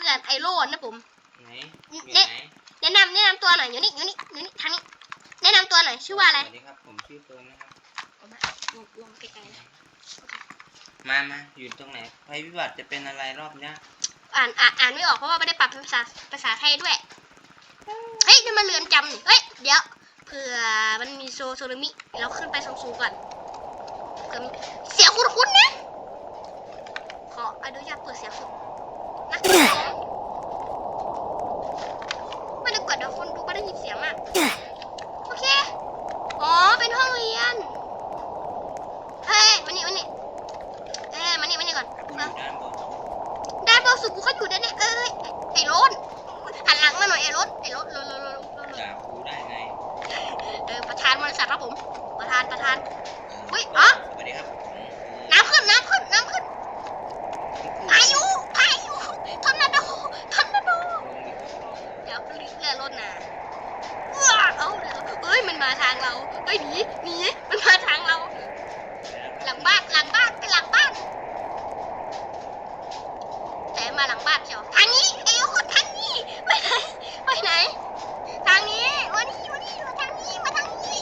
พื่อนไอโรดนะผม ไหนอยู่เน็ตไหนแนะนำแนะนำตัวหน่อยอยู่นี่อยู่นี่อยู่นี่ทางนี้ แนะนำตัวหน่อยชื่อว่าอะไรสวัสดีครับ ผมชื่อเฟิร์นนะครับ เอามาลงลงไกลๆนะมามาอยู่ตรงไหนภัยพิบัติจะเป็นอะไรรอบเนี้ยอ่านอ่านอ่านไม่ออกเพราะว่าไม่ได้ปรับภาษาภาษาไทยด้วย เฮ้ยนี่มันเรือนจำนี่เฮ้ยเดี๋ยวเผื่อมันมีโซโซนามิเราขึ้นไปสูงๆก่อนเผื่อมีเสียงคุ้นๆนะขออนุญาตเปิดเสียงสุดนะไม่ได้กด เดี๋ยวคนดูก็ได้ยินเสียงอะโอเค อ๋อ เป็นห้องเรียน เฮ้ยมานี่มานี่เอ้ยมานี่มานี่ก่อน กูอยู่ด้านบน ด้านบนสุดกูเขาอยู่ด้านนี้เอ้ยไอ้โรนหันหลังมาหน่อยไอ้โรนไอ้โรนโรนโรนโรนโรน ด่ากูได้ไง เออประธานบริษัทครับผม ประธานประธาน เฮ้ยอ๋อ สวัสดีครับผม น้ำขึ้นน้ำขึ้นน้ำขึ้นพายุพายุทอร์นาโดทอร์นาโดเดี๋ยวรีบเรือรถนะว้าเอ้าเดี๋ยวเอ้ย มาทางเรา เฮ้ยหนีหนีมันมาทางเรา หลังบ้านหลังบ้านไปหลังบ้าน แต่มาหลังบ้านเชียวทางนี้ไอ้คนทางนี้ไปไหนไปไหน ทางนี้วันนี้วันนี้มาทางนี้มาทางนี้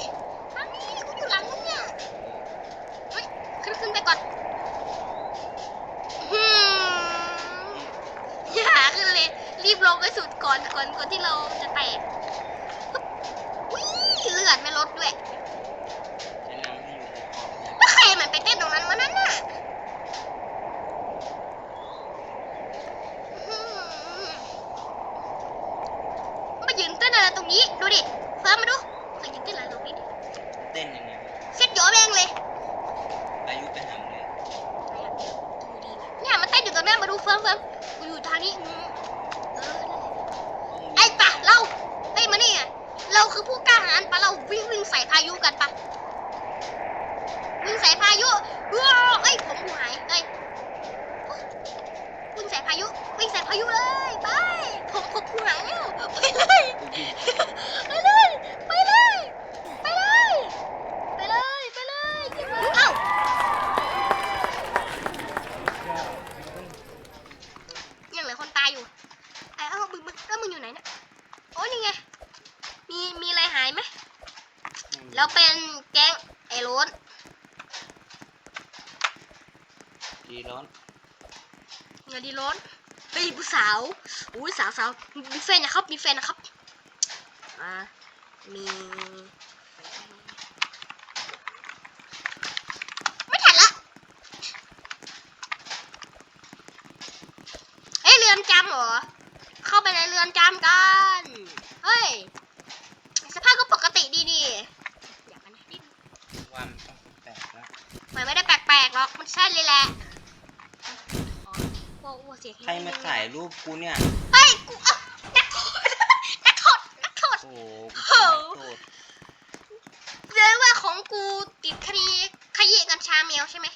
ทางนี้กูอยู่หลังมึงเนี่ยเฮ้ยขึ้นขึ้นไปก่อนอืมอย่าขึ้นเลยรีบลงไปสุดก่อนก่อนก่อนที่เราจะแตก เลือดไม่ลดด้วยแนะนำให้อยู่ในขอบนะแล้วใครมันไปเต้นตรงนั้นมานั่นน่ะอืมมายืนเต้นอะไรตรงนี้ ดูดิเฟิร์มมาดูมายืนเต้นอะไรตรงนี้ดิเต้นยังไงเซ็ตโยแบงเลยอายุไปหำเลยเนี่ยมันเต้นอยู่ตรงนั้นมาดูเฟิร์มเฟิร์มกูอยู่ทางนี้อืมเออนั่นแหละไอ้ปะเราเฮ้ยมานี่ไง เราคือผู้กล้าหาญปะเราวิ่งวิ่งใส่พายุกันปะวิ่งใส่พายุว้าวเอ้ยผมหูหายเอ้ยวิ่งใส่พายุวิ่งใส่พายุเลยไปผมผมหูหายแล้วไปเลย ไปเลย ไปเลย ไปเลย ไปเลยเอ้ายังเหลือคนตายอยู่ไอ้เอ้ามึงมึงแล้วมึงอยู่ไหนเนี่ยโอ้ยนี่ไง มี มีอะไรหายไหม เราเป็นแก๊งไอ้โรน ดีร้อน เงินดีโรนเฮ้ยผู้สาวอุ้ย สาวสาวมีแฟนนะครับมีแฟนนะครับอ่ามีไม่ทันละเฮ้ยเรือนจำเหรอเข้าไปในเรือนจำกันเฮ้ยสภาพก็ปกติดีดีอยากกันนะนิดวันต้องแปลกแล้วมันไม่ได้แปลกๆหรอกมันใช่เลยแหละอ๋อ โอ้โหเสียงใครมาถ่ายรูปกูเนี่ยเฮ้ยกูเอ้านักโทษนักโทษนักโทษโอ้โหกูเป็นนักโทษเรียกว่าของกูติดคดีขยี้กัญชาแมวใช่ไหม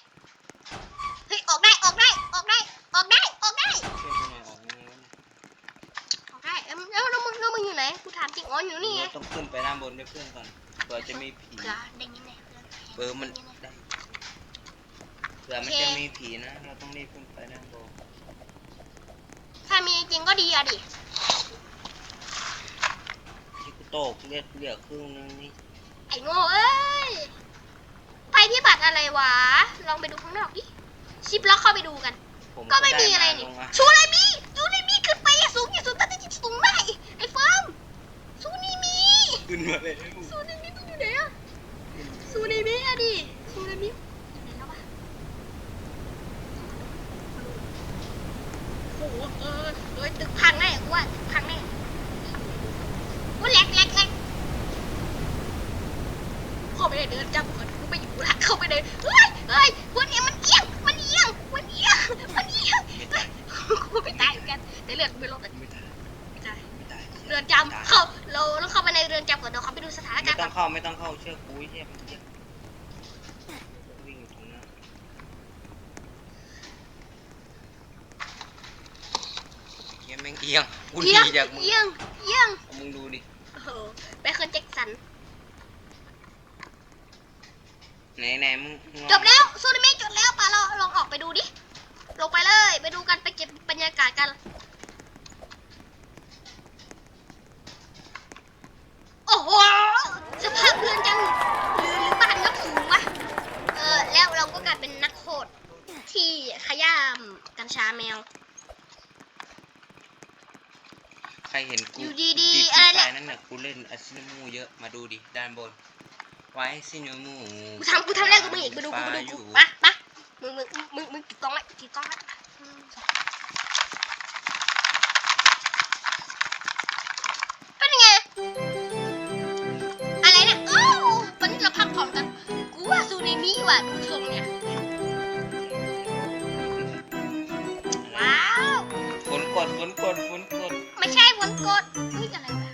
เฮ้ยออกได้ออกได้ออกได้ออกได้ออกได้ช่วยกูหน่อยออกยังไงวะเนี่ยออกได้เอ้ยแล้วแล้วมึงแล้วมึงอยู่ไหนกูถามจริงอ๋ออยู่นี่ไงเราต้องขึ้นไปด้านบนด้วยเพื่อนก่อนเผื่อจะมีผี เผื่อได้ยินไหมเผื่อเบอร์มันได้ยินไหได้เผื่อมันจะมีผีนะ เราต้องรีบขึ้นไปด้านบน ถ้ามีจริงก็ดีอะดิ ที่กูโตกเลือดเหลือครึ่งนึงนี่ไอ้โง่เอ้ยไปพิบัติอะไรวะ ลองไปดูข้างนอกดิ ชิปล็อกเข้าไปดูกัน ผมก็ไม่มีอะไรด้นี่ลงาชูเลยมีชูเลยมีขึ้นไปอะสูงอย่าสูงตั้งแต่สูงได้ไอ้เฟิร์มสูนี่มีขึ้นมาเลยสูนี่มีต้องอยู่ไหนอะสูนี่มีอะดิสูนี่มีอยู่ไหนแล้ววะโอ้โหเออเอ้ยตึกพังแน่กูว่าตึกพังแน่ว่าแหลกแหลกแหลกเข้าไปในเดินจับก่อนกูไปอยู่ละเข้าไปในเฮ้ยเฮ้ยวันนี้มันเอียงมันเอียงมันเอียงมันเอียง ไม่ตาย กูไม่ตายเหมือนกันแต่เลือดกูไม่ลดเลย ไม่ตาย ไม่ตาย ไม่ตาย เรือนจำเข้าเราต้องเข้าไปในเรือนจำ ก่อนเดี๋ยวเขาไปดูสถานไม่การณ์ต้ก่อองนเข้าไม่ต้องเข้าเชื่อกูไอ้เหี้ยมันเหี้ยวิ่งอยู่ตรงนั้นเหี้ยแม่งเอียงกูหเอียงนีจากมึงเอียงเอียงเอามึงดูดิโอ้โหไปเคิลแจ็คสัน ไหนไหนมึงมึงจบแล้วซูนิเมะจบแล้วป่ะเราลองออกไปดูดิ ลงไปเลย ไปดูกันไปเก็บบรรยากาศกัน ชาแมว ใครเห็นกูอยู่ดีๆอะไรเนี่ย นั่นน่ะกูเล่นอาซินมูเยอะมาดูดิด้านบน ไว้ซิโนมูกูทำกูทำแรกกูมึงอีกมาดูกูมาดูกูปะปะมึงมึงมึงมึงกี่กล้องไะมกี่กล้องไะเป็นไง อะไรเนี่ยโอ้วันนี้เราพักผ่อนกัน กูว่าซูเนมิว่ะดู ฝนกดฝนกดฝนกดไม่ใช่ฝนกดเฮ้ยอะไรวะ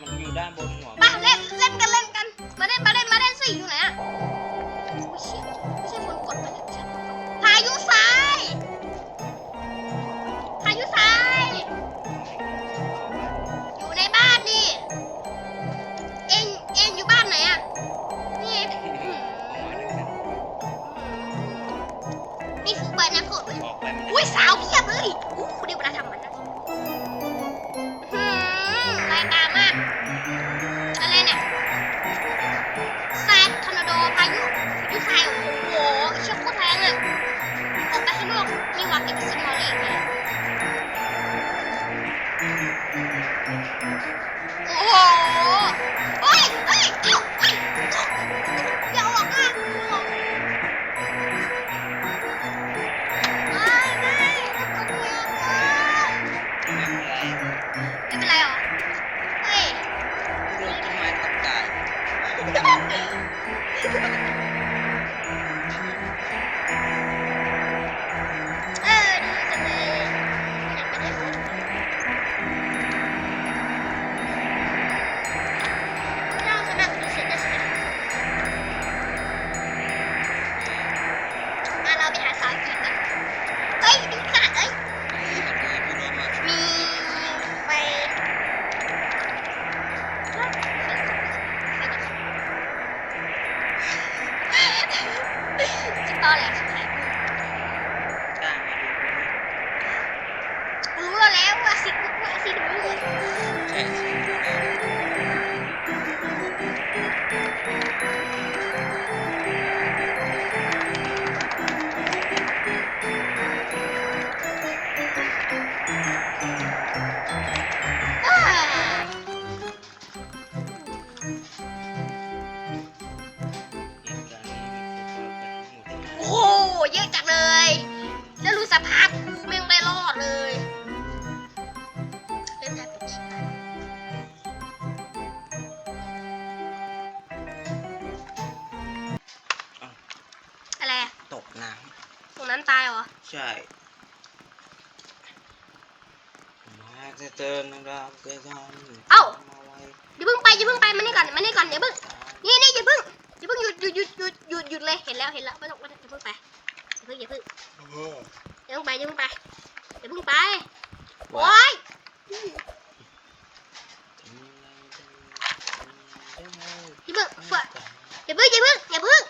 มันอยู่ด้านบนหัวมาเล่นเล่นกันเล่นกัน มาเล่นมาเล่นมาเล่นสิอยู่ไหนอะโอ้ยเชี่ยไม่ใช่ฝนกดมาเล่นไม่ใช่ฝนกดพายุทรายพายุทรายอยู่ในบ้านดิเองเองอยู่บ้านไหนอะนี่อืมออกมาด้วยกันนี่คือใบน้ำฝนเว้ยออกไปไม่ได้อุ้ยสาวเพียบเลยอู้เดี๋ยวเวลาทำ จะตอแสภาพกูแม่งไม่รอดเลยเล่นได้ปุ๊บอะไรอะตกน้ตรงนั้นตายเหรอำใช่มาจะเตือนนะครับจะทำเอ้ามาไว้อย่าเพิ่งไปอย่าเพิ่งไปมานี่ก่อนมานี่ก่อนอย่าเพิ่งนี่นี่อย่าเพิ่งอย่าเพิ่งหยุดหยุดหยุดหยุดหยุดหยุดเลยเห็นแล้วเห็นแล้วไม่ต้องไม่ต้องอย่าเพิ่งไปอย่าเพิ่งอย่าเพิ่งอ ย่าเพิ่งไปอย่าเพิ่งไปอย่าเพิ่งไปโอ๊ยอย่าเพิ่งเฟื่ออย่าเพิ่งอย่าเพิ่งอย่าเพิ่ง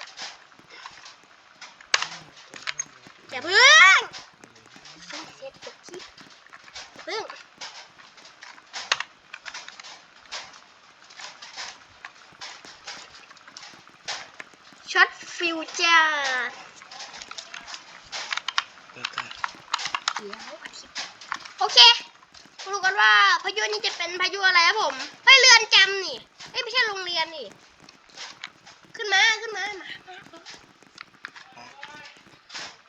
อย่าเพิ่งเสร็จเสร็จจบคลิปอย่าเพิ่งช็อตฟิวเจอร์ เดี๋ยวอาทิตย์โอเคมาดูกันว่าพายุนี้จะเป็นพายุอะไรครับผมเฮ้ยเรือนจำนี่เฮ้ยไม่ใช่โรงเรียนนี่ ขึ้นมาขึ้นมามามามา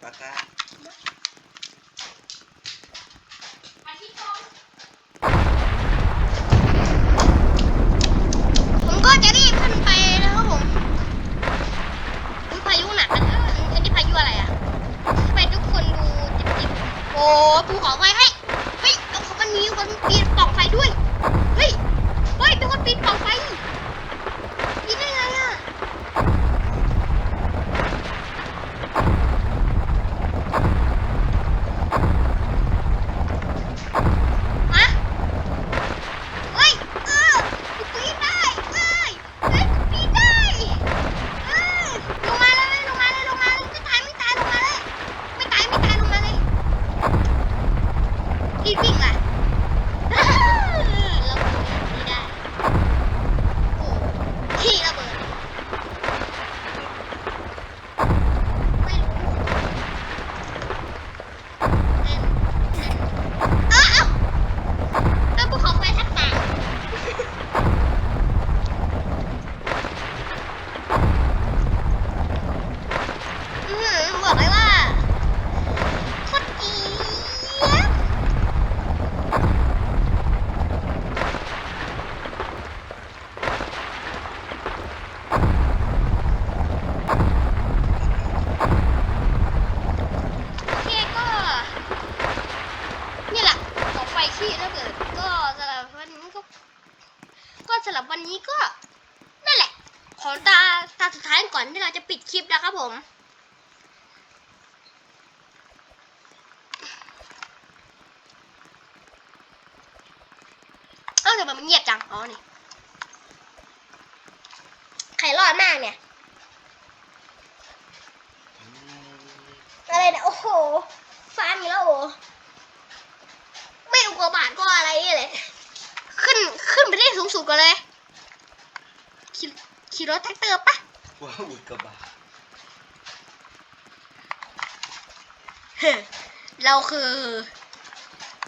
ปากกาผมก็จะรีบขึ้นไปนะครับผมอุ๊ยพายุหนักนะอันนี้พายุอะไรอะทำไมทุกคนดูจิบๆโอ้ภูเขาไฟให้ยเฮ้ยแล้วเขามันมีคนปีนปล่องไฟ ด้วย ก็สำหรับวันนี้ก็ ก็สำหรับวันนี้ก็นั่นแหละ ของตาตาสุดท้ายก่อนที่เราจะปิดคลิปนะครับผมเอ้าทำไมมันเงียบจัง อ๋อนี่ไข่รอดมากเนี่ย อะไรนะ โอ้โหฟ้ามีแล้วโอ้ กกาบาตก็อะไรนี่แหละ ขึ้นขึ้นไปได้สูงสุดก่อนเลยขี่ขี่รถแท็กเตอร์ปะว้าอุดกระบาเฮ้ยเราคือ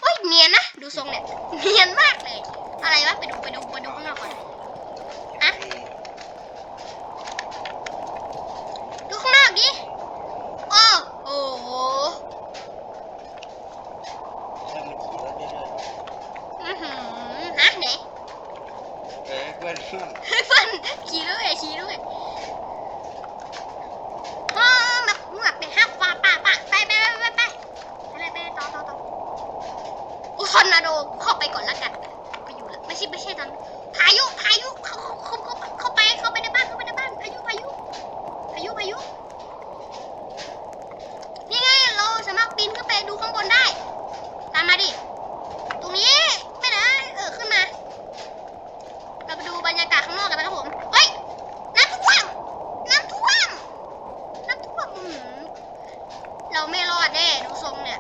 เฮ้ยเนียนนะ ดูทรงเนี่ย เนียนมากเลย อะไรวะ ไปดูไปดูไปดูข้างนอกก่อน อะ ดูข้างนอกดิ โอ้โอ้โห ถ้ามันขี่รถได้ด้วย อื้อหือฮะไหน เอ้ยเพื่อนเพื่อน เฮ้ยฟันขี่ด้วยขี่ด้วยมองแบบแบบไปห้าฟ้าป่าป่าไปไปไปไปไปไปไปต่อต่อต่ออุทอร์นาโดเข้าไปก่อนละกันไปอยู่แล้ว ไม่ใช่ตอนพายุพายุเขาเข้าเข้าเข้าไปเข้าไปในบ้านเข้าไปในบ้านพายุพายุพายุพายุนี่ไงเราสามารถปีนขึ้นไปดูข้างบนได้ ตามมาดิตรงนี้ไม่ได้เออขึ้นมา เราไปดูบรรยากาศข้างนอกกันนะครับผมเฮ้ยน้ำท่วมน้ำท่วมน้ำท่วมอื้อหือเราไม่รอดแน่ดูทรงเนี่ย